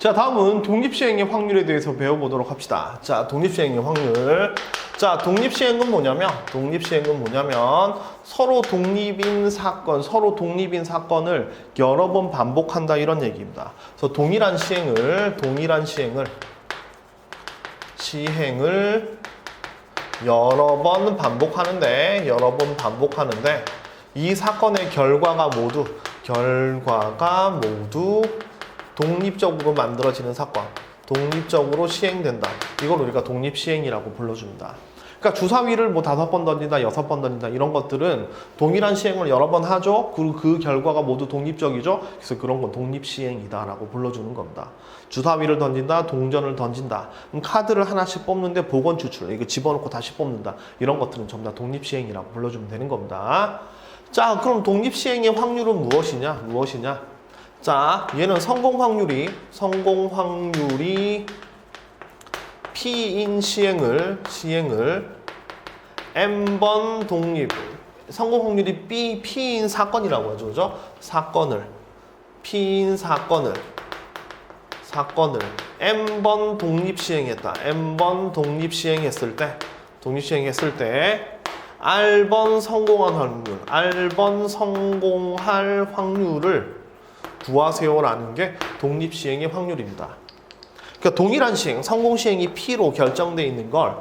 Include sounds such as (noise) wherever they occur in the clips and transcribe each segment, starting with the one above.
자, 다음은 독립시행의 확률에 대해서 배워보도록 합시다. 자, 독립시행의 확률. 자, 독립시행은 뭐냐면, 독립시행은 뭐냐면, 서로 독립인 사건, 서로 독립인 사건을 여러 번 반복한다, 이런 얘기입니다. 그래서 동일한 시행을, 동일한 시행을, 시행을 여러 번 반복하는데, 여러 번 반복하는데, 이 사건의 결과가 모두, 결과가 모두 독립적으로 만들어지는 사건, 독립적으로 시행된다. 이걸 우리가 독립시행이라고 불러줍니다. 그러니까 주사위를 뭐 다섯 번 던진다, 여섯 번 던진다 이런 것들은 동일한 시행을 여러 번 하죠. 그리고 그 결과가 모두 독립적이죠. 그래서 그런 건 독립시행이다라고 불러주는 겁니다. 주사위를 던진다, 동전을 던진다. 카드를 하나씩 뽑는데 복원 추출, 이거 집어넣고 다시 뽑는다. 이런 것들은 전부 다 독립시행이라고 불러주면 되는 겁니다. 자, 그럼 독립시행의 확률은 무엇이냐? 무엇이냐? 자, 얘는 성공 확률이 성공 확률이 P인 시행을 시행을 N번 독립 성공 확률이 B P인 사건이라고 하죠. 그죠? 사건을 P인 사건을 사건을 N번 독립 시행했다. N번 독립 시행했을 때 독립 시행했을 때 R번 성공한 확률, R번 성공할 확률을 구하세요라는 게 독립 시행의 확률입니다. 그러니까 동일한 시행, 성공 시행이 P로 결정되어 있는 걸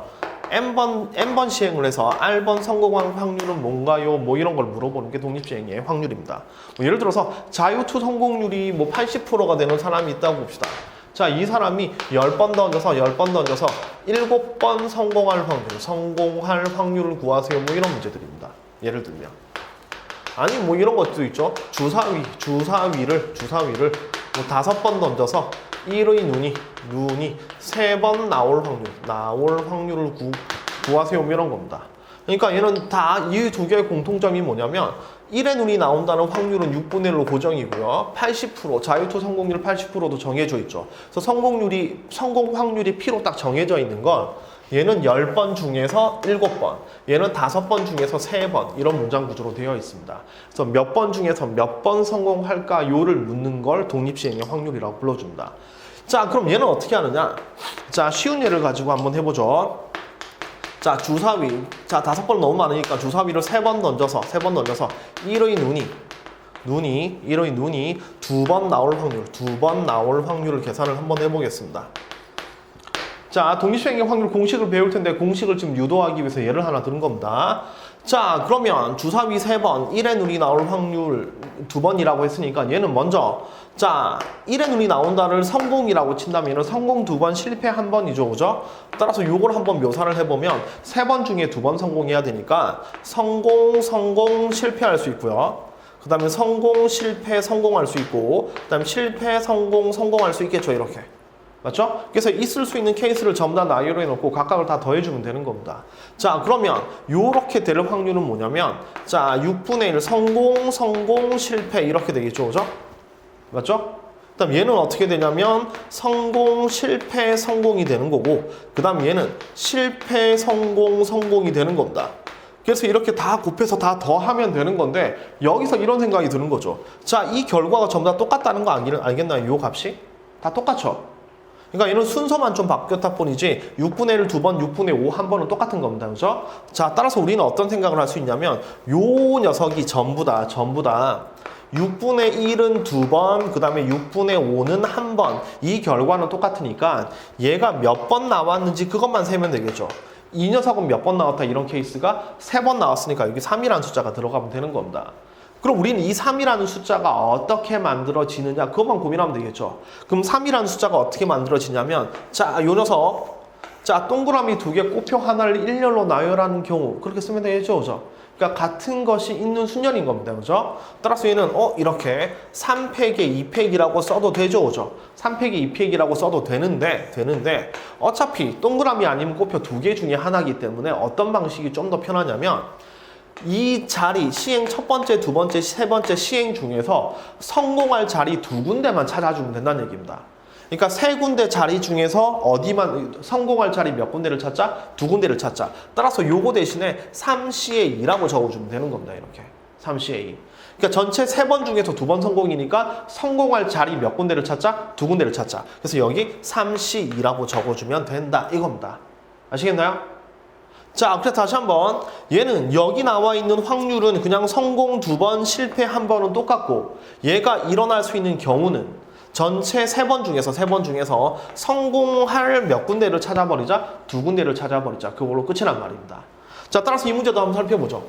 N번, N번 시행을 해서 R번 성공한 확률은 뭔가요? 뭐 이런 걸 물어보는 게 독립 시행의 확률입니다. 뭐 예를 들어서 자유투 성공률이 뭐 80%가 되는 사람이 있다고 봅시다. 자, 이 사람이 10번 던져서 10번 던져서 7번 성공할 확률, 성공할 확률을 구하세요. 뭐 이런 문제들입니다. 예를 들면. 아니 뭐 이런 것도 있죠. 주사위, 주사위를 주사위를 뭐 다섯 번 던져서 1의 눈이 눈이 세 번 나올 확률, 나올 확률을 구, 구하세요. 뭐 이런 겁니다. 그러니까 얘는 다 이 두 개의 공통점이 뭐냐면 1의 눈이 나온다는 확률은 6분의 1로 고정이고요. 80% 자유투 성공률 80%도 정해져 있죠. 그래서 성공률이 성공 확률이 P로 딱 정해져 있는 건 얘는 10번 중에서 7번, 얘는 5번 중에서 3번 이런 문장 구조로 되어 있습니다. 그래서 몇 번 중에서 몇 번 성공할까요를 묻는 걸 독립시행의 확률이라고 불러줍니다. 자, 그럼 얘는 어떻게 하느냐? 자, 쉬운 예를 가지고 한번 해보죠. 자, 주사위. 자, 다섯 번 너무 많으니까 주사위를 세 번 던져서, 세 번 던져서 1의 눈이, 눈이, 1의 눈이 두 번 나올 확률, 두 번 나올 확률을 계산을 한번 해보겠습니다. 자, 독립시행의 확률 공식을 배울 텐데 공식을 지금 유도하기 위해서 예를 하나 드는 겁니다. 자, 그러면 주사위 세 번, 1의 눈이 나올 확률 두 번이라고 했으니까 얘는 먼저 자, 1의 눈이 나온다를 성공이라고 친다면 얘는 성공 두 번, 실패 한 번이죠. 그죠? 따라서 요걸 한번 묘사를 해보면 세 번 중에 두 번 성공해야 되니까 성공, 성공, 실패할 수 있고요. 그 다음에 성공, 실패, 성공할 수 있고 그 다음에 실패, 성공, 성공할 수 있겠죠. 이렇게. 맞죠? 그래서 있을 수 있는 케이스를 전부 다 나열해 놓고 각각을 다 더해주면 되는 겁니다. 자, 그러면 요렇게 될 확률은 뭐냐면 자, 6분의 1 성공, 성공, 실패 이렇게 되겠죠. 그죠? 맞죠? 그다음 얘는 어떻게 되냐면 성공, 실패, 성공이 되는 거고 그다음 얘는 실패, 성공, 성공이 되는 겁니다. 그래서 이렇게 다 곱해서 다 더하면 되는 건데 여기서 이런 생각이 드는 거죠. 자, 이 결과가 전부 다 똑같다는 거 알겠나요? 요 값이? 다 똑같죠? 그러니까 얘는 순서만 좀 바뀌었다 뿐이지 6분의 1 두 번, 6분의 5 한 번은 똑같은 겁니다. 그죠? 자, 따라서 우리는 어떤 생각을 할 수 있냐면 요 녀석이 전부 다 전부 다 6분의 1은 두 번, 그 다음에 6분의 5는 한 번. 이 결과는 똑같으니까 얘가 몇 번 나왔는지 그것만 세면 되겠죠. 이 녀석은 몇 번 나왔다 이런 케이스가 세 번 나왔으니까 여기 3이라는 숫자가 들어가면 되는 겁니다. 그럼 우리는 이 3이라는 숫자가 어떻게 만들어지느냐 그것만 고민하면 되겠죠. 그럼 3이라는 숫자가 어떻게 만들어지냐면 자, 요 녀석 자, 동그라미 두 개 곱표 하나를 일렬로 나열하는 경우 그렇게 쓰면 되겠죠. 그죠? 그러니까 같은 것이 있는 순열인 겁니다. 그죠? 따라서 얘는 어 이렇게 3팩에 2팩이라고 써도 되죠. 그죠? 3팩에 2팩이라고 써도 되는데 되는데 어차피 동그라미 아니면 곱표 두 개 중에 하나이기 때문에 어떤 방식이 좀 더 편하냐면 이 자리 시행 첫 번째, 두 번째, 세 번째 시행 중에서 성공할 자리 두 군데만 찾아주면 된다는 얘기입니다. 그러니까 세 군데 자리 중에서 어디만 성공할 자리 몇 군데를 찾자? 두 군데를 찾자. 따라서 요거 대신에 3C의 2라고 적어주면 되는 겁니다. 이렇게. 3CA. 그러니까 전체 세 번 중에서 두 번 성공이니까 성공할 자리 몇 군데를 찾자? 두 군데를 찾자. 그래서 여기 3C2라고 적어주면 된다. 이겁니다. 아시겠나요? 자, 그래서 다시 한번 얘는 여기 나와 있는 확률은 그냥 성공 두 번, 실패 한 번은 똑같고 얘가 일어날 수 있는 경우는 전체 세 번 중에서 세 번 중에서 성공할 몇 군데를 찾아버리자 두 군데를 찾아버리자 그걸로 끝이란 말입니다. 자, 따라서 이 문제도 한번 살펴보죠.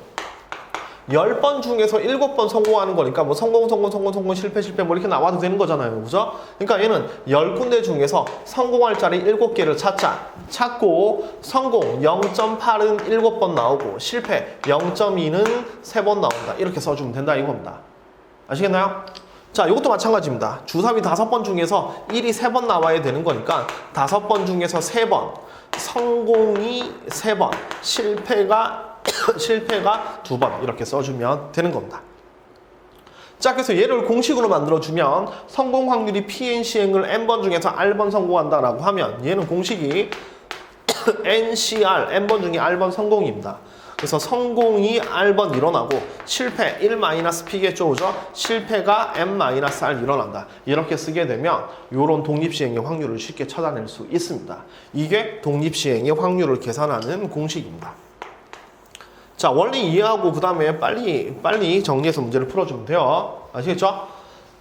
10번 중에서 7번 성공하는 거니까 뭐 성공, 성공, 성공, 성공, 실패, 실패 뭐 이렇게 나와도 되는 거잖아요. 그죠? 그러니까 얘는 10군데 중에서 성공할 자리 7개를 찾자. 찾고 성공 0.8은 7번 나오고 실패 0.2는 3번 나온다. 이렇게 써주면 된다 이겁니다. 아시겠나요? 자, 이것도 마찬가지입니다. 주사위 5번 중에서 1이 3번 나와야 되는 거니까 5번 중에서 3번 성공이 3번 실패가 (laughs) 실패가 두 번 이렇게 써주면 되는 겁니다. 자, 그래서 얘를 공식으로 만들어주면 성공 확률이 PN 시행을 N번 중에서 R번 성공한다라고 하면 얘는 공식이 (coughs) NCR, N번 중에 R번 성공입니다. 그래서 성공이 R번 일어나고 실패 1-P겠죠, 그죠? 실패가 M-R 일어난다. 이렇게 쓰게 되면 이런 독립시행의 확률을 쉽게 찾아낼 수 있습니다. 이게 독립시행의 확률을 계산하는 공식입니다. 자, 원리 이해하고 그 다음에 빨리 빨리 정리해서 문제를 풀어주면 돼요. 아시겠죠?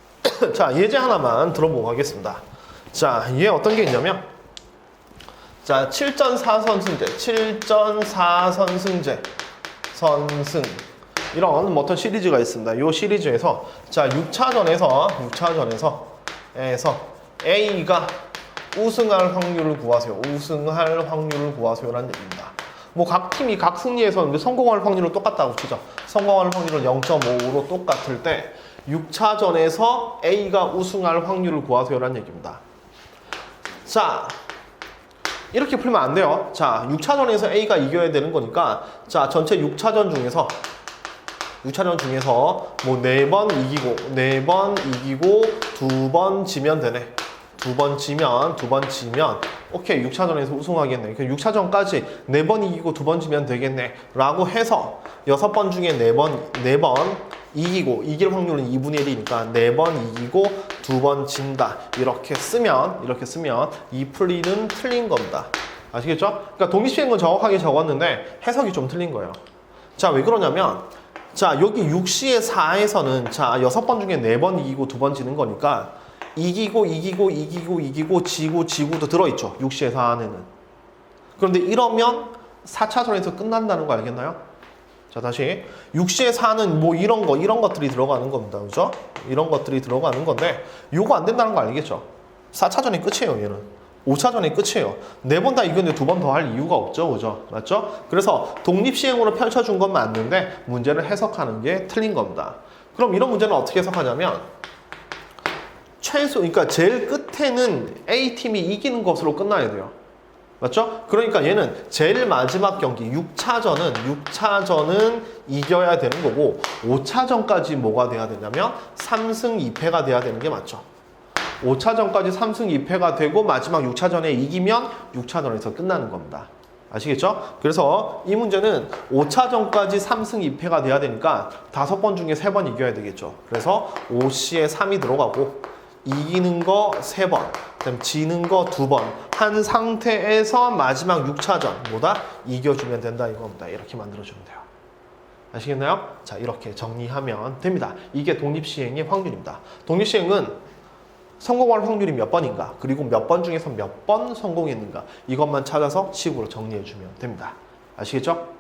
(clears throat) 자, 예제 하나만 들어보고 가겠습니다. 자, 얘 어떤 게 있냐면 자, 7전 4선승제, 7전 4선승제, 선승 이런 뭐 어떤 시리즈가 있습니다. 이 시리즈에서 자, 6차전에서 6차전에서 에서 A가 우승할 확률을 구하세요. 우승할 확률을 구하세요라는 얘기입니다. 뭐 각 팀이 각 승리에서 성공할 확률은 똑같다고 치죠. 성공할 확률은 0.5로 똑같을 때 6차전에서 A가 우승할 확률을 구하세요라는 얘기입니다. 자, 이렇게 풀면 안 돼요. 자, 6차전에서 A가 이겨야 되는 거니까 자, 전체 6차전 중에서 6차전 중에서 뭐네번 이기고 네번 이기고 두 번 지면 되네. 두 번 지면 두 번 지면 오케이 6차전에서 우승하겠네. 그 6차전까지 네번 이기고 두번 지면 되겠네. 라고 해서 여섯 번 중에 네번네번 이기고 이길 확률은 2분의 1이니까 네번 이기고 두번 진다. 이렇게 쓰면 이렇게 쓰면 이 풀이는 틀린 겁니다. 아시겠죠? 그러니까 독립시행은 정확하게 적었는데 해석이 좀 틀린 거예요. 자, 왜 그러냐면 자, 여기 6시의 4에서는 자, 여섯 번 중에 네번 이기고 두번 지는 거니까 이기고 이기고 이기고 이기고 지고 지고도 들어있죠. 6시의 4 안에는. 그런데 이러면 4차전에서 끝난다는 거 알겠나요? 자, 다시 6시의 4는 뭐 이런 거 이런 것들이 들어가는 겁니다. 그죠? 이런 것들이 들어가는 건데 요거 안 된다는 거 알겠죠? 4차전이 끝이에요, 얘는. 5차전이 끝이에요. 네 번 다 이겼는데 두 번 더 할 이유가 없죠. 그죠? 맞죠? 그래서 독립시행으로 펼쳐준 건 맞는데 문제를 해석하는 게 틀린 겁니다. 그럼 이런 문제는 어떻게 해석하냐면 최소, 그러니까 제일 끝에는 A팀이 이기는 것으로 끝나야 돼요. 맞죠? 그러니까 얘는 제일 마지막 경기 6차전은 6차전은 이겨야 되는 거고 5차전까지 뭐가 돼야 되냐면 3승 2패가 돼야 되는 게 맞죠. 5차전까지 3승 2패가 되고 마지막 6차전에 이기면 6차전에서 끝나는 겁니다. 아시겠죠? 그래서 이 문제는 5차전까지 3승 2패가 돼야 되니까 5번 중에 3번 이겨야 되겠죠. 그래서 5C에 3이 들어가고 이기는 거 3번, 그다음 지는 거 2번 한 상태에서 마지막 6차전 뭐다? 이겨주면 된다 이겁니다. 이렇게 만들어주면 돼요. 아시겠나요? 자 이렇게 정리하면 됩니다. 이게 독립시행의 확률입니다. 독립시행은 성공할 확률이 몇 번인가 그리고 몇 번 중에서 몇 번 성공했는가 이것만 찾아서 식으로 정리해주면 됩니다. 아시겠죠?